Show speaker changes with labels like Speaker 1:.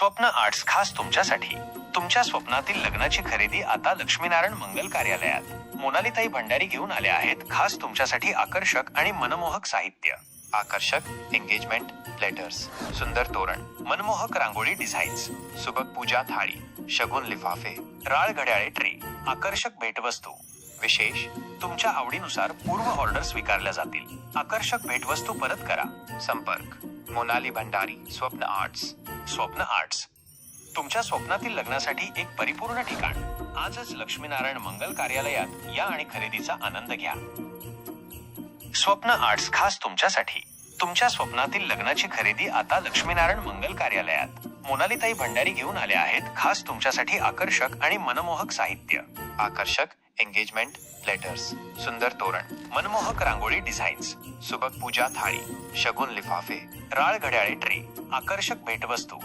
Speaker 1: स्वप्न आर्ट्स खास तुमच्यासाठी. तुमच्या स्वप्नातील लग्नाची खरेदी आता लक्ष्मीनारायण मंगल कार्यालयात. मोनालीताई भंडारी घेऊन आल्या आहेत खास तुमच्यासाठी आकर्षक आणि मनमोहक साहित्य. आकर्षक एंगेजमेंट लेटर्स सुंदर तोरण मनमोहक रांगोळी डिझाईन्स सुबक पूजा थाळी शगुन लिफाफे राळ घड्याळे ट्रे आकर्षक भेटवस्तू. विशेष तुमच्या आवडीनुसार पूर्व ऑर्डर स्वीकारल्या जातील. आकर्षक भेटवस्तू परत करा. संपर्क. मोनाली भंडारी स्वप्न आर्ट्स. स्वप्न आर्ट्स. तुमच्या स्वप्नातील लग्नासाठी एक परिपूर्ण ठिकाण. आजच लक्ष्मीनारायण मंगल कार्यालयात या आणि खरेदीचा आनंद घ्या. स्वप्न आर्ट्स खास तुमच्यासाठी. तुमच्या स्वप्नातील लग्नाची खरेदी आता लक्ष्मीनारायण मंगल कार्यालयात. मोनालीताई भंडारी घेऊन आल्या आहेत खास तुमच्यासाठी आकर्षक आणि मनमोहक साहित्य. आकर्षक एंगेजमेंट लेटर्स सुंदर तोरण. मनमोहक रांगोळी डिझाईन्स सुबक पूजा थाळी. शगुन लिफाफे. राळ घड्याळे ट्रे आकर्षक भेटवस्तू.